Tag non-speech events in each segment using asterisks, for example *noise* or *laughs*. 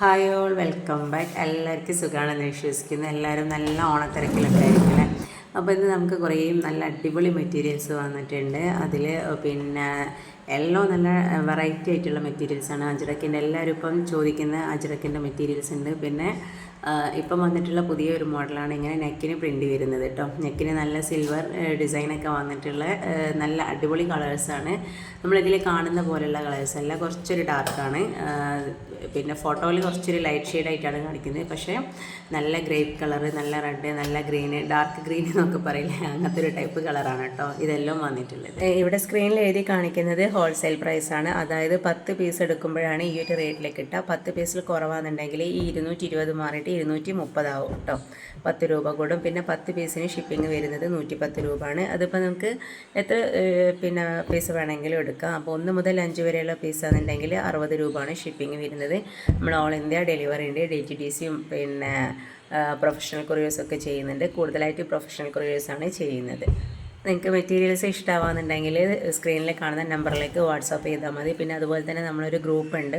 Hi all welcome back. എല്ലാവർക്കും സുഖമാണെന്ന് വിശ്വസിക്കുന്നു. എല്ലാവരും നല്ല ഓണത്തിരക്കിലൊക്കെ ആയിരിക്കും അപ്പോൾ ഇന്ന് നമുക്ക് കുറേ നല്ല അടിപൊളി മെറ്റീരിയൽസ് വന്നിട്ടുണ്ട്. അതിൽ പിന്നെ എല്ലാം നല്ല വെറൈറ്റി ആയിട്ടുള്ള മെറ്റീരിയൽസാണ് അജ്രക്കിന്റെ എല്ലാവരും ഇപ്പം ചോദിക്കുന്ന അജ്രക്കിന്റെ മെറ്റീരിയൽസ് ഉണ്ട്. പിന്നെ ഇപ്പം വന്നിട്ടുള്ള പുതിയൊരു മോഡലാണ് ഇങ്ങനെ നെക്കിന് പ്രിന്റ് വരുന്നത് കേട്ടോ നെക്കിന് നല്ല സിൽവർ ഡിസൈനൊക്കെ വന്നിട്ടുള്ള നല്ല അടിപൊളി കളേഴ്സാണ് നമ്മളിതിൽ കാണുന്ന പോലെയുള്ള കളേഴ്സ് അല്ല കുറച്ചൊരു ഡാർക്കാണ് പിന്നെ ഫോട്ടോയിൽ കുറച്ചൊരു ലൈറ്റ് ഷെയ്ഡായിട്ടാണ് കാണിക്കുന്നത്. പക്ഷേ നല്ല ഗ്രേപ്പ് കളർ നല്ല റെഡ് നല്ല ഗ്രീന് ഡാർക്ക് ഗ്രീൻ എന്നൊക്കെ പറയില്ലേ? അങ്ങനത്തെ ഒരു ടൈപ്പ് കളറാണ് കേട്ടോ ഇതെല്ലാം വന്നിട്ടുള്ളത്. ഇവിടെ സ്ക്രീനിൽ എഴുതി കാണിക്കുന്നത് ഹോൾസെയിൽ പ്രൈസ് ആണ്. അതായത് പത്ത് പീസ് എടുക്കുമ്പോഴാണ് ഈ ഒരു റേറ്റിലേക്ക് കിട്ടുക പത്ത് പീസിൽ കുറവാണെന്നുണ്ടെങ്കിൽ ഈ ഇരുന്നൂറ്റി ഇരുപത് മാറിയിട്ട് ഇരുന്നൂറ്റി മുപ്പതാവും കേട്ടോ പത്ത് രൂപ കൂടും. പിന്നെ പത്ത് പീസിന് ഷിപ്പിംഗ് വരുന്നത് നൂറ്റി പത്ത് രൂപയാണ്. അതിപ്പോൾ നമുക്ക് എത്ര പിന്നെ പീസ് വേണമെങ്കിലും എടുക്കാം. അപ്പോൾ ഒന്ന് മുതൽ അഞ്ച് വരെയുള്ള പീസ് ആണെന്നുണ്ടെങ്കിൽ അറുപത് രൂപയാണ് ഷിപ്പിംഗ് വരുന്നത്. നമ്മൾ ഓൾ ഇന്ത്യ ഡെലിവറി ഉണ്ട്. ഡി ടി ഡി സിയും പിന്നെ പ്രൊഫഷണൽ കൊറിയേഴ്സൊക്കെ ചെയ്യുന്നുണ്ട്. കൂടുതലായിട്ട് പ്രൊഫഷണൽ കൊറിയേഴ്സാണ് ചെയ്യുന്നത്. നിങ്ങൾക്ക് മെറ്റീരിയൽസ് ഇഷ്ടമാവുന്നുണ്ടെങ്കിൽ സ്ക്രീനിൽ കാണുന്ന നമ്പറിലേക്ക് വാട്സാപ്പ് ചെയ്താൽ മതി. പിന്നെ അതുപോലെ തന്നെ നമ്മളൊരു ഗ്രൂപ്പ് ഉണ്ട്.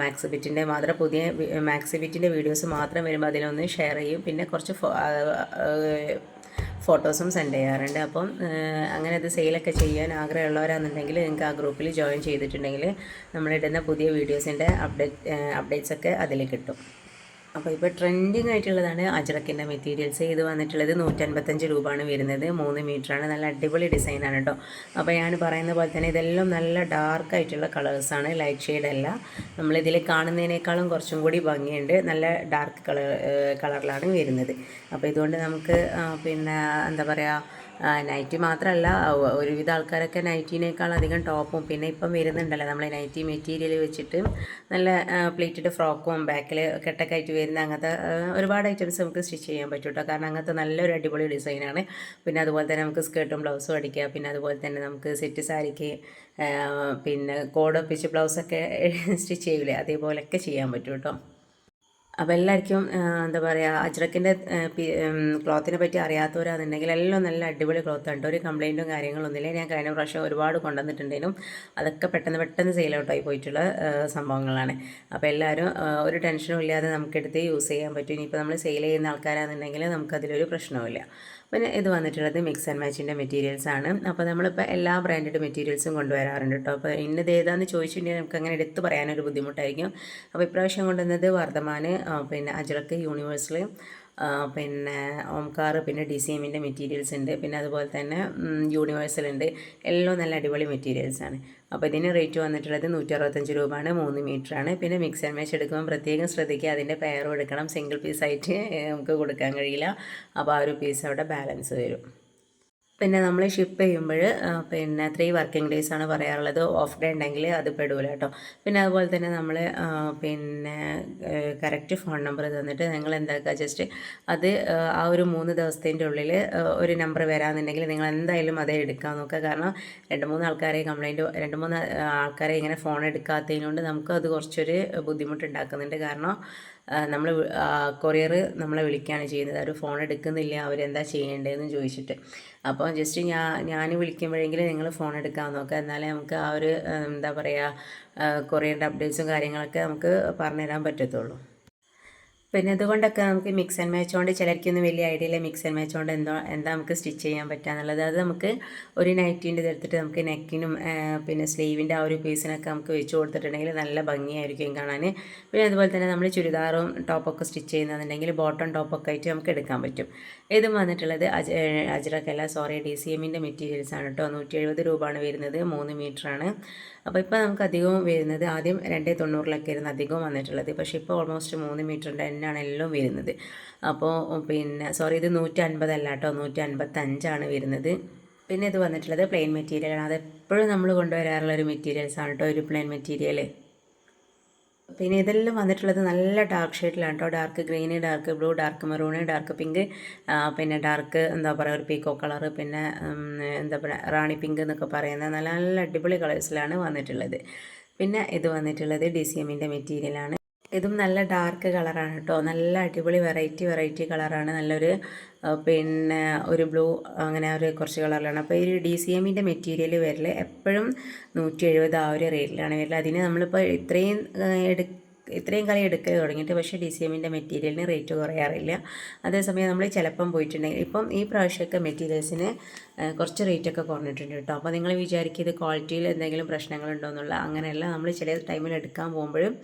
മാക്സിബിറ്റിന്റെ മാത്രം പുതിയ മാക്സിബിറ്റിന്റെ വീഡിയോസ് മാത്രം വരുമ്പോൾ അതിലൊന്ന് ഷെയർ ചെയ്യും. പിന്നെ കുറച്ച് ഫോട്ടോസും സെൻഡ് ചെയ്യാറുണ്ട്. അപ്പം അങ്ങനെ അത് സെയിലൊക്കെ ചെയ്യാൻ ആഗ്രഹമുള്ളവരാണെന്നുണ്ടെങ്കിൽ നിങ്ങൾക്ക് ആ ഗ്രൂപ്പിൽ ജോയിൻ ചെയ്തിട്ടുണ്ടെങ്കിൽ നമ്മളിടുന്ന പുതിയ വീഡിയോസിന്റെ അപ്ഡേറ്റ് അപ്ഡേറ്റ്സ് ഒക്കെ അതിൽ കിട്ടും. അപ്പോൾ ഇപ്പോൾ ട്രെൻഡിങ് ആയിട്ടുള്ളതാണ് അജറക്കിന്റെ മെറ്റീരിയൽസ് ഇത് വന്നിട്ടുള്ളത് നൂറ്റൻപത്തഞ്ച് രൂപയാണ് വരുന്നത്. മൂന്ന് മീറ്ററാണ് നല്ല അടിപൊളി ഡിസൈനാണ് കേട്ടോ അപ്പോൾ ഞാൻ പറയുന്ന പോലെ തന്നെ ഇതെല്ലാം നല്ല ഡാർക്ക് ആയിട്ടുള്ള കളേഴ്സാണ് ലൈറ്റ് ഷെയ്ഡ് അല്ല. നമ്മളിതിൽ കാണുന്നതിനേക്കാളും കുറച്ചും കൂടി ഭംഗിയുണ്ട്. നല്ല ഡാർക്ക് കളർ കളറിലാണ് വരുന്നത്. അപ്പോൾ ഇതുകൊണ്ട് നമുക്ക് പിന്നെ എന്താ പറയുക നൈറ്റി മാത്രമല്ല ഒരുവിധ ആൾക്കാരൊക്കെ നൈറ്റിനേക്കാൾ അധികം ടോപ്പും പിന്നെ ഇപ്പം വരുന്നുണ്ടല്ലോ നമ്മൾ നൈറ്റി മെറ്റീരിയൽ വെച്ചിട്ട് നല്ല പ്ലേറ്റഡ് ഫ്രോക്കും ബാക്കിൽ കെട്ടൊക്കെ ആയിട്ട് വരുന്ന അങ്ങനത്തെ ആ, ഒരുപാട് ഐറ്റംസ് നമുക്ക് സ്റ്റിച്ച് ചെയ്യാൻ പറ്റും കേട്ടോ കാരണം അങ്ങനത്തെ നല്ലൊരു അടിപൊളി ഡിസൈനാണ് പിന്നെ അതുപോലെ തന്നെ നമുക്ക് സ്കേർട്ടും ബ്ലൗസും അടിക്കാം. പിന്നെ അതുപോലെ തന്നെ നമുക്ക് സെറ്റ് സാരിക്ക് പിന്നെ കോഡ് ഒപ്പിച്ച് ബ്ലൗസൊക്കെ സ്റ്റിച്ച് *laughs* ചെയ്യൂലേ? അതേപോലെയൊക്കെ ചെയ്യാൻ പറ്റും കേട്ടോ അപ്പോൾ എല്ലാവർക്കും എന്താ പറയുക അജ്രക്കിന്റെ ക്ലോത്തിനെ പറ്റി അറിയാത്തവരാണെന്നുണ്ടെങ്കിൽ എല്ലാം നല്ല അടിപൊളി ക്ലോത്ത് ഉണ്ട് ഒരു കംപ്ലൈന്റും കാര്യങ്ങളൊന്നുമില്ല ഞാൻ കഴിഞ്ഞ പ്രാവശ്യം ഒരുപാട് കൊണ്ടുവന്നിട്ടുണ്ടെങ്കിലും അതൊക്കെ പെട്ടെന്ന് പെട്ടെന്ന് സെയിൽ ഔട്ടായി പോയിട്ടുള്ള സംഭവങ്ങളാണ്. അപ്പോൾ എല്ലാവരും ഒരു ടെൻഷനും ഇല്ലാതെ നമുക്കെടുത്ത് യൂസ് ചെയ്യാൻ പറ്റും. ഇനിയിപ്പോൾ നമ്മൾ സെയിൽ ചെയ്യുന്ന ആൾക്കാരാണെന്നുണ്ടെങ്കിൽ നമുക്കതിലൊരു പ്രശ്നവുമില്ല. പിന്നെ ഇത് വന്നിട്ടുള്ളത് മിക്സ് ആൻഡ് മാച്ചിന്റെ മെറ്റീരിയൽസ് ആണ്. അപ്പോൾ നമ്മളിപ്പോൾ എല്ലാ ബ്രാൻഡഡ് മെറ്റീരിയൽസും കൊണ്ടുവരാറുണ്ട് കേട്ടോ അപ്പോൾ ഇന്നത് ഏതാണെന്ന് ചോദിച്ചിട്ടുണ്ടെങ്കിൽ നമുക്ക് അങ്ങനെ എടുത്ത് പറയാനൊരു ബുദ്ധിമുട്ടായിരിക്കും. അപ്പോൾ ഇപ്രാവശ്യം കൊണ്ടുവന്നത് വർദ്ധമാൻ പിന്നെ അജറക്ക് യൂണിവേഴ്സൽ പിന്നെ ഓംകാർ പിന്നെ ഡി സി എമ്മിന്റെ മെറ്റീരിയൽസ് ഉണ്ട്. പിന്നെ അതുപോലെ തന്നെ യൂണിവേഴ്സൽ ഉണ്ട്. എല്ലാം നല്ല അടിപൊളി മെറ്റീരിയൽസാണ് അപ്പോൾ ഇതിന് റേറ്റ് വന്നിട്ടുള്ളത് നൂറ്റി അറുപത്തഞ്ച് രൂപയാണ് മൂന്ന് ആണ് പിന്നെ മിക്സ് ആൻഡ് മാച്ച് എടുക്കുമ്പോൾ പ്രത്യേകം ശ്രദ്ധിക്കുക അതിന്റെ പെയറും എടുക്കണം സിംഗിൾ പീസായിട്ട് നമുക്ക് കൊടുക്കാൻ കഴിയില്ല. അപ്പോൾ ആ ഒരു പീസ് അവിടെ ബാലൻസ് വരും. പിന്നെ നമ്മൾ ഷിപ്പ് ചെയ്യുമ്പോൾ പിന്നെ ത്രീ വർക്കിംഗ് ഡേയ്സ് ആണ് പറയാറുള്ളത്. ഓഫ് ഡേ ഉണ്ടെങ്കിൽ അത് പെടൂല കേട്ടോ. പിന്നെ അതുപോലെ തന്നെ നമ്മൾ പിന്നെ കറക്റ്റ് ഫോൺ നമ്പർ തന്നിട്ട് നിങ്ങൾ എന്താക്കുക ജസ്റ്റ് അത് ആ, ഒരു മൂന്ന് ദിവസത്തിന്റെ ഉള്ളിൽ ഒരു നമ്പർ വരാമെന്നുണ്ടെങ്കിൽ നിങ്ങൾ എന്തായാലും അതേ എടുക്കാൻ നോക്കുക. കാരണം രണ്ട് മൂന്ന് ആൾക്കാരെ കംപ്ലൈന്റ് രണ്ട് മൂന്ന് ആൾക്കാരെ ഇങ്ങനെ ഫോൺ എടുക്കാത്തതിനോണ്ട് നമുക്ക് അത് കുറച്ചൊരു ബുദ്ധിമുട്ടുണ്ടാക്കുന്നുണ്ട്. കാരണം നമ്മൾ കൊറിയർ നമ്മളെ വിളിക്കുകയാണ് ചെയ്യുന്നത്. അവർ ഫോൺ എടുക്കുന്നില്ല. അവരെന്താ ചെയ്യേണ്ടതെന്ന് ചോദിച്ചിട്ട്. അപ്പോൾ ജസ്റ്റ് ഞാൻ ഞാൻ വിളിക്കുമ്പോഴെങ്കിലും നിങ്ങൾ ഫോൺ എടുക്കാൻ നോക്കുക എന്നാലേ നമുക്ക് ആ ഒരു എന്താ പറയുക കൊറിയറിന്റെ അപ്ഡേറ്റ്സും കാര്യങ്ങളൊക്കെ നമുക്ക് പറഞ്ഞുതരാൻ പറ്റത്തുള്ളൂ. പിന്നെ അതുകൊണ്ടൊക്കെ നമുക്ക് മിക്സ് ആൻഡ് മാച്ച് കൊണ്ട് ചിലർക്കൊന്നും വലിയ ഐഡിയ ഇല്ല. മിക്സ് ആൻഡ് മാച്ച് കൊണ്ട് എന്തോ എന്താ നമുക്ക് സ്റ്റിച്ച് ചെയ്യാൻ പറ്റുക എന്നുള്ളത്. അത് നമുക്ക് ഒരു നൈറ്റിന്റെ എടുത്തിട്ട് നമുക്ക് നെക്കിനും പിന്നെ സ്ലീവിന്റെ ആ ഒരു പീസിനൊക്കെ നമുക്ക് വെച്ച് കൊടുത്തിട്ടുണ്ടെങ്കിൽ നല്ല ഭംഗിയായിരിക്കും കാണാൻ. പിന്നെ അതുപോലെ തന്നെ നമ്മൾ ചുരിദാറും ടോപ്പൊക്കെ സ്റ്റിച്ച് ചെയ്യുന്നതെന്നുണ്ടെങ്കിൽ ബോട്ടം ടോപ്പൊക്കെ ആയിട്ട് നമുക്ക് എടുക്കാൻ പറ്റും. ഇതും വന്നിട്ടുള്ളത് അജ അജ്രക്കല്ല സോറി ഡി സി എമ്മിന്റെ മെറ്റീരിയൽസ് ആണ് കേട്ടോ. നൂറ്റി എഴുപത് രൂപയാണ് വരുന്നത്. മൂന്ന് മീറ്ററാണ് അപ്പോൾ ഇപ്പോൾ നമുക്ക് അധികവും വരുന്നത് ആദ്യം രണ്ടേ തൊണ്ണൂറിലൊക്കെ ആയിരുന്നു അധികവും വന്നിട്ടുള്ളത്. പക്ഷേ ഇപ്പോൾ ഓൾമോസ്റ്റ് മൂന്ന് മീറ്ററിന്റെ തന്നെയാണ് വരുന്നത്. അപ്പോൾ പിന്നെ സോറി ഇത് നൂറ്റി അൻപതല്ല കേട്ടോ നൂറ്റി അൻപത്തഞ്ചാണ് വരുന്നത്. പിന്നെ ഇത് വന്നിട്ടുള്ളത് പ്ലെയിൻ മെറ്റീരിയലാണ് അത് എപ്പോഴും നമ്മൾ കൊണ്ടുവരാറുള്ള ഒരു മെറ്റീരിയൽസ് ആണ് കേട്ടോ ഒരു പ്ലെയിൻ മെറ്റീരിയൽ പിന്നെ ഇതെല്ലാം വന്നിട്ടുള്ളത് നല്ല ഡാർക്ക് ഷെയ്ഡിലാണ് കേട്ടോ dark green dark blue dark maroon dark pink പിന്നെ ഡാർക്ക് എന്താ പറയുക ഒരു പീക്കോ കളർ പിന്നെ എന്താ പറയുക റാണി പിങ്ക് എന്നൊക്കെ പറയുന്ന നല്ല നല്ല അടിപൊളി കളേഴ്സിലാണ് വന്നിട്ടുള്ളത്. പിന്നെ ഇത് വന്നിട്ടുള്ളത് ഡി സി എമ്മിന്റെ മെറ്റീരിയലാണ് ഇതും നല്ല ഡാർക്ക് കളറാണ് കേട്ടോ നല്ല അടിപൊളി വെറൈറ്റി വെറൈറ്റി കളറാണ് നല്ലൊരു പിന്നെ ഒരു ബ്ലൂ അങ്ങനെ ഒരു കുറച്ച് കളറിലാണ് അപ്പോൾ ഈ ഡി സി എമ്മിന്റെ മെറ്റീരിയൽ വരൽ എപ്പോഴും നൂറ്റി എഴുപത് ആ ഒരു റേറ്റിലാണ് വരൽ അതിന് നമ്മളിപ്പോൾ ഇത്രയും എടു ഇത്രയും കാലം എടുക്കൽ തുടങ്ങിയിട്ട് പക്ഷേ ഡി സി എമ്മിന്റെ മെറ്റീരിയലിന് റേറ്റ് കുറയാറില്ല. അതേസമയം നമ്മൾ ചിലപ്പം പോയിട്ടുണ്ടെങ്കിൽ ഇപ്പം ഈ പ്രാവശ്യമൊക്കെ മെറ്റീരിയൽസിന് കുറച്ച് റേറ്റൊക്കെ കുറഞ്ഞിട്ടുണ്ട് കേട്ടോ. അപ്പോൾ നിങ്ങൾ വിചാരിക്കും ഇത് ക്വാളിറ്റിയിൽ എന്തെങ്കിലും പ്രശ്നങ്ങളുണ്ടോ എന്നുള്ള അങ്ങനെയല്ല. നമ്മൾ ചില ടൈമിൽ എടുക്കാൻ പോകുമ്പോഴും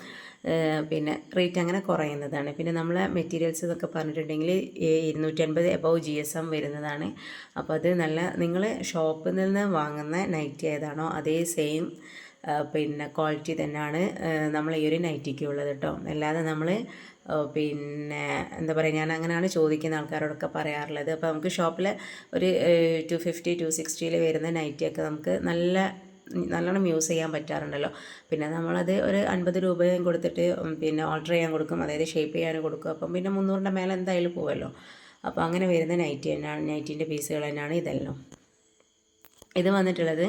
പിന്നെ റേറ്റ് അങ്ങനെ കുറയുന്നതാണ്. പിന്നെ നമ്മളെ മെറ്റീരിയൽസ് എന്നൊക്കെ പറഞ്ഞിട്ടുണ്ടെങ്കിൽ ഇരുന്നൂറ്റൻപത് എബവ് ജി എസ് എം വരുന്നതാണ്. അപ്പോൾ അത് നല്ല നിങ്ങൾ ഷോപ്പിൽ നിന്ന് വാങ്ങുന്ന നൈറ്റ് ഏതാണോ അതേ സെയിം പിന്നെ ക്വാളിറ്റി തന്നെയാണ് നമ്മൾ ഈ ഒരു നൈറ്റിക്ക് ഉള്ളത് കേട്ടോ അല്ലാതെ നമ്മൾ പിന്നെ എന്താ പറയുക ഞാൻ അങ്ങനെയാണ് ചോദിക്കുന്ന ആൾക്കാരോടൊക്കെ പറയാറുള്ളത്. അപ്പോൾ നമുക്ക് ഷോപ്പിൽ ഒരു ടു ഫിഫ്റ്റി ടു സിക്സ്റ്റിയിൽ വരുന്ന നൈറ്റിയൊക്കെ നമുക്ക് നല്ല നല്ലോണം യൂസ് ചെയ്യാൻ പറ്റാറുണ്ടല്ലോ. പിന്നെ നമ്മളത് ഒരു അൻപത് രൂപയും കൊടുത്തിട്ട് പിന്നെ ഓൾട്ടർ ചെയ്യാൻ കൊടുക്കും. അതായത് ഷേപ്പ് ചെയ്യാൻ കൊടുക്കും. അപ്പം പിന്നെ മുന്നൂറിന്റെ മേലെ എന്തായാലും പോവല്ലോ. അപ്പോൾ അങ്ങനെ വരുന്ന നൈറ്റി തന്നെയാണ് നൈറ്റിന്റെ പീസുകൾ തന്നെയാണ് ഇതെല്ലാം. ഇത് വന്നിട്ടുള്ളത്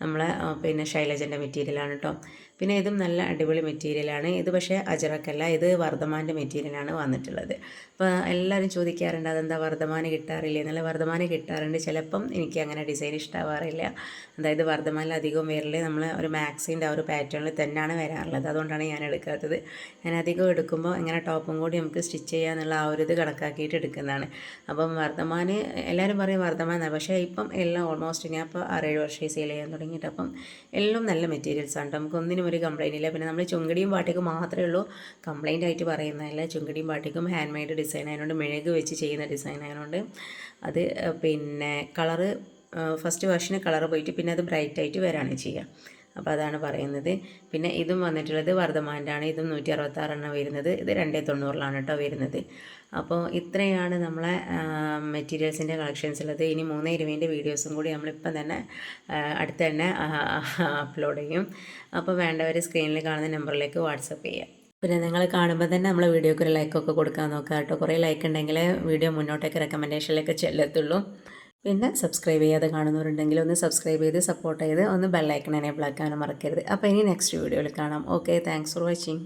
നമ്മളെ പിന്നെ ശൈലജന്റെ മെറ്റീരിയലാണ് കേട്ടോ പിന്നെ ഇതും നല്ല അടിപൊളി മെറ്റീരിയലാണ് ഇത് പക്ഷേ അജറക്കല്ല ഇത് വർദ്ധമാന്റെ മെറ്റീരിയലാണ് വന്നിട്ടുള്ളത്. അപ്പോൾ എല്ലാവരും ചോദിക്കാറുണ്ട് അതെന്താ വർദ്ധമാന് കിട്ടാറില്ല? എന്നുള്ള വർദ്ധമാന് കിട്ടാറുണ്ട്. ചിലപ്പം എനിക്ക് അങ്ങനെ ഡിസൈൻ ഇഷ്ടമാവാറില്ല അതായത് വർദ്ധമാനിൽ അധികം പേരിൽ നമ്മൾ ഒരു മാക്സിന്റെ ആ ഒരു പാറ്റേണിൽ തന്നെയാണ് വരാറുള്ളത്. അതുകൊണ്ടാണ് ഞാൻ എടുക്കാത്തത്. ഞാൻ അധികം എടുക്കുമ്പോൾ ഇങ്ങനെ ടോപ്പും കൂടി നമുക്ക് സ്റ്റിച്ച് ചെയ്യാന്നുള്ള ആ ഒരു ഇത് കണക്കാക്കിയിട്ട് എടുക്കുന്നതാണ്. അപ്പം വർദ്ധമാന് എല്ലാവരും പറയും വർദ്ധമാനാണ് പക്ഷേ ഇപ്പം എല്ലാം ഓൾമോസ്റ്റ് ഞാൻ ഇപ്പോൾ ആറേഴ് വർഷം സെയിൽ ചെയ്യാൻ തുടങ്ങിയിട്ട് അപ്പം എല്ലാം നല്ല മെറ്റീരിയൽസ് ആണ് നമുക്ക് ഒന്നിനും ഒരു കംപ്ലൈന്റ് ഇല്ല. പിന്നെ നമ്മൾ ചുങ്കടിയും പാട്ടിക്കും മാത്രമേ ഉള്ളൂ. കംപ്ലൈന്റ് ആയിട്ട് പറയുന്നതല്ല. ചുങ്കടിയും പാട്ടിക്കും ഹാൻഡ് മെയ്ഡ് ഡിസൈൻ ആയതുകൊണ്ട് മെഴുക് വെച്ച് ചെയ്യുന്ന ഡിസൈൻ ആയതുകൊണ്ട് അത് പിന്നെ കളറ് ഫസ്റ്റ് വാഷിന് കളർ പോയിട്ട് പിന്നെ അത് ബ്രൈറ്റ് ആയിട്ട് വരാണ് ചെയ്യുക. അപ്പോൾ അതാണ് പറയുന്നത്. പിന്നെ ഇതും വന്നിട്ടുള്ളത് വർദ്ധമാനാണ് ഇതും നൂറ്റി അറുപത്താറെണ്ണം വരുന്നത്. ഇത് രണ്ടേ തൊണ്ണൂറിലാണ് കേട്ടോ വരുന്നത്. അപ്പോൾ ഇത്രയാണ് നമ്മളെ മെറ്റീരിയൽസിന്റെ കളക്ഷൻസ് ഉള്ളത് ഇനി മൂന്നേ ഇരുപതിന്റെ വീഡിയോസും കൂടി നമ്മളിപ്പം തന്നെ അടുത്ത് തന്നെ അപ്ലോഡ് ചെയ്യും. അപ്പോൾ വേണ്ടവർ സ്ക്രീനിൽ കാണുന്ന നമ്പറിലേക്ക് വാട്സപ്പ് ചെയ്യാം. പിന്നെ നിങ്ങൾ കാണുമ്പോൾ തന്നെ നമ്മൾ വീഡിയോക്ക് ഒരു ലൈക്കൊക്കെ കൊടുക്കാൻ നോക്കുക കേട്ടോ. കുറേ ലൈക്ക് ഉണ്ടെങ്കിൽ വീഡിയോ മുന്നോട്ടേക്ക് റെക്കമെൻഡേഷനിലേക്ക് ചെല്ലത്തുള്ളൂ. പിന്നെ സബ്സ്ക്രൈബ് ചെയ്യാതെ കാണുന്നവരുണ്ടെങ്കിൽ ഒന്ന് സബ്സ്ക്രൈബ് ചെയ്ത് സപ്പോർട്ട് ചെയ്ത് ഒന്ന് ബെല്ലൈക്കൺ എനേബിൾ ആക്കാനും മറക്കരുത്. അപ്പോൾ ഇനി നെക്സ്റ്റ് വീഡിയോയിൽ കാണാം. Okay thanks for watching